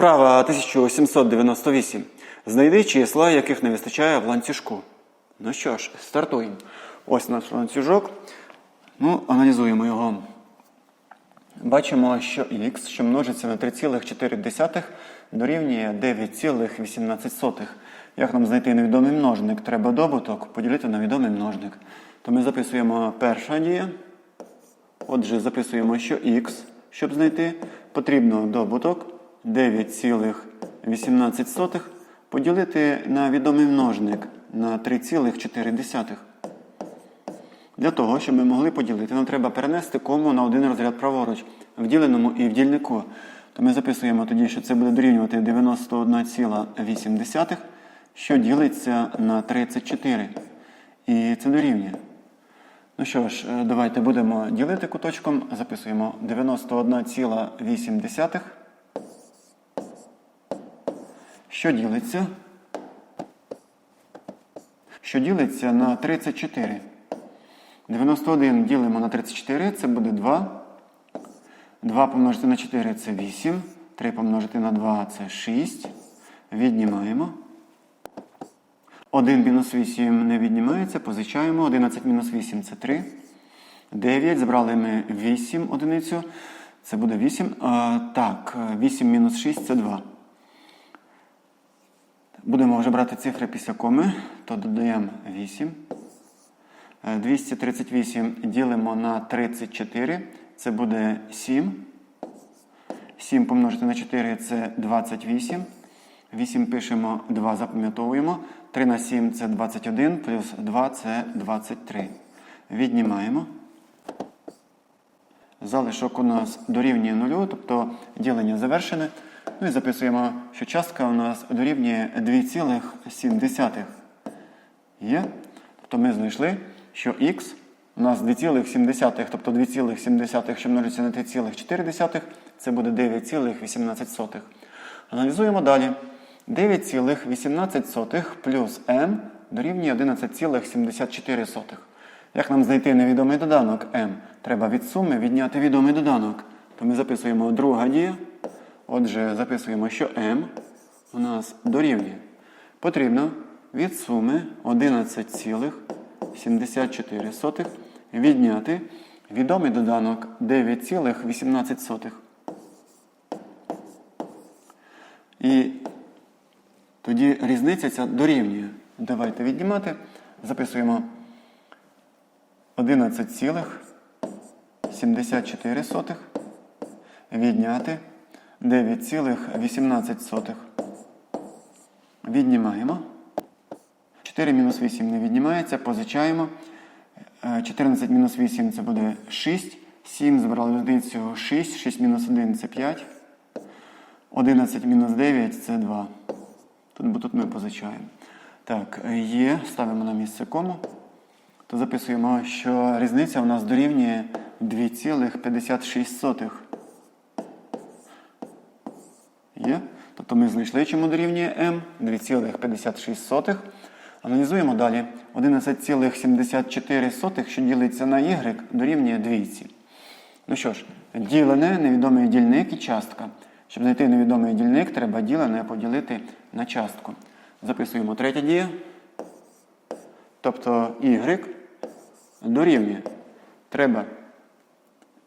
Вправа 1798. Знайди числа, яких не вистачає в ланцюжку. Ну що ж, стартуємо. Ось наш ланцюжок. Ну, аналізуємо його. Бачимо, що х, що множиться на 3,4 дорівнює 9,18. Як нам знайти невідомий множник? Треба добуток поділити на відомий множник. То ми записуємо перша дія. Отже, записуємо, що х, щоб знайти, потрібно добуток 9,18 поділити на відомий множник на 3,4. Для того, щоб ми могли поділити, нам треба перенести кому на один розряд праворуч в діленому і в дільнику. То ми записуємо тоді, що це буде дорівнювати 91,8, що ділиться на 34. І це дорівнює. Ну що ж, е, давайте будемо ділити куточком. Записуємо 91,8. Що ділиться? Що ділиться на 34. 91 ділимо на 34, це буде 2. 2 помножити на 4 це 8. 3 помножити на 2 це 6. Віднімаємо. 1 мінус 8 не віднімається, позичаємо. 11 мінус 8 це 3. 9. Забрали ми 8 одиницю. Це буде 8. А, так, 8 мінус 6 це 2. Будемо вже брати цифри після коми, то додаємо 8. Е, 238 ділимо на 34, це буде 7. 7 помножити на 4 це 28. 8 пишемо, 2 запам'ятовуємо. 3 на 7 це 21, плюс 2 це 23. Віднімаємо. Залишок у нас дорівнює 0, тобто ділення завершене. Ну і записуємо, що частка у нас дорівнює 2,7. Є? Тобто ми знайшли, що х у нас 2,7, тобто 2,7, що множиться на 3,4, це буде 9,18. Аналізуємо далі. 9,18 плюс m дорівнює 11,74. Як нам знайти невідомий доданок m? Треба від суми відняти відомий доданок. То ми записуємо друга дія. Отже, записуємо, що m у нас дорівнює. Потрібно від суми 11,74 відняти відомий доданок 9,18. І тоді різниця ця дорівнює. Давайте віднімати. Записуємо 11,74 відняти 9,18. Віднімаємо. 4 мінус 8 не віднімається, позичаємо. Е, 14 мінус 8 це буде 6. 7 збрали одиницю 6, 6 мінус 1 це 5. 11 мінус 9 це 2. Тут, бо тут ми позичаємо. Так, є, ставимо на місце кому. То записуємо, що різниця у нас дорівнює 2,56. Є? Тобто ми знайшли, чому дорівнює m 2,56. Аналізуємо далі. 11,74, що ділиться на y, дорівнює 2. Ну що ж, ділене, невідомий дільник і частка. Щоб знайти невідомий дільник, треба ділене поділити на частку. Записуємо третя дія. Тобто y дорівнює. Треба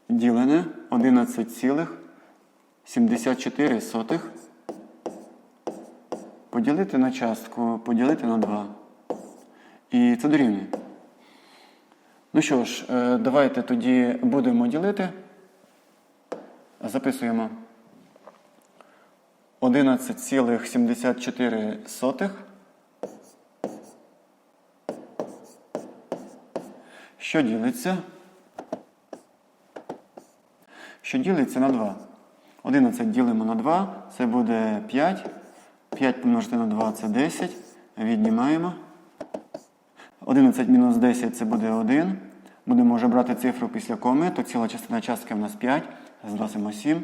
ділене 11,74 поділити на частку, поділити на 2. І це дорівнює. Ну що ж, е, давайте тоді будемо ділити. Записуємо 11,74. Що ділиться? Що ділиться на 2. 11 ділимо на 2, це буде 5. 5 помножити на 2 це 10. Віднімаємо. 11 мінус 10 це буде 1. Будемо вже брати цифру після коми, то ціла частина частки в нас 5. Зносимо 7.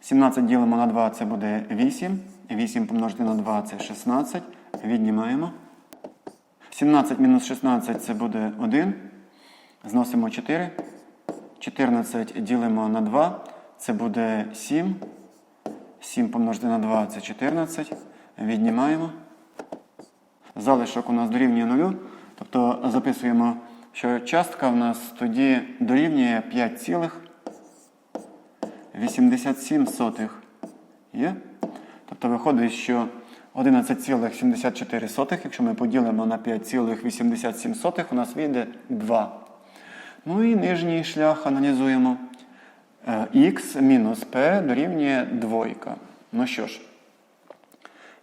17 ділимо на 2 це буде 8. 8 помножити на 2 це 16. Віднімаємо. 17 мінус 16 це буде 1. Зносимо 4. 14 ділимо на 2. Це буде 7. 7 помножити на 2 це 14. Віднімаємо. Залишок у нас дорівнює 0. Тобто записуємо, що частка в нас тоді дорівнює 5,87. Є? Тобто виходить, що 11,74, якщо ми поділимо на 5,87, у нас вийде 2. Ну і нижній шлях аналізуємо. Х мінус p дорівнює двойка. Ну що ж,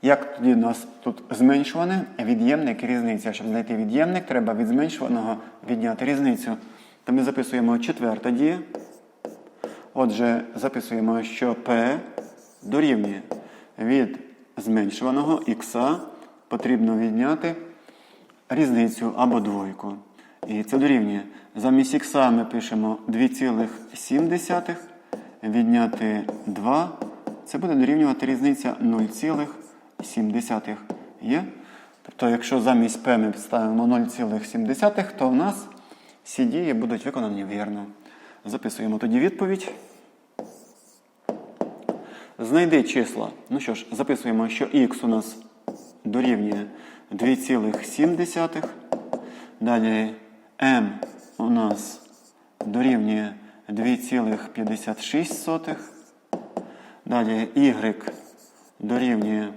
як тоді у нас тут зменшуване від'ємник і різниця. Щоб знайти від'ємник, треба від зменшуваного відняти різницю. То ми записуємо четверта дія. Отже, записуємо, що p дорівнює від зменшуваного х потрібно відняти різницю або двойку. І це дорівнює. Замість х ми пишемо 2,7, відняти 2. Це буде дорівнювати різниця 0,7. Є? Тобто, якщо замість p ми підставимо 0,7, то в нас всі дії будуть виконані вірно. Записуємо тоді відповідь. Знайди числа. Ну що ж, записуємо, що х у нас дорівнює 2,7. Далі m у нас дорівнює 2,56. Далі y дорівнює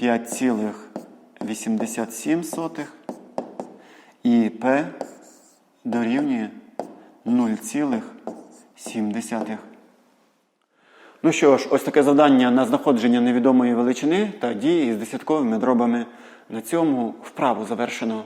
5,87. І p дорівнює 0,7. Ну що ж, ось таке завдання на знаходження невідомої величини та дії з десятковими дробами. На цьому вправу завершено.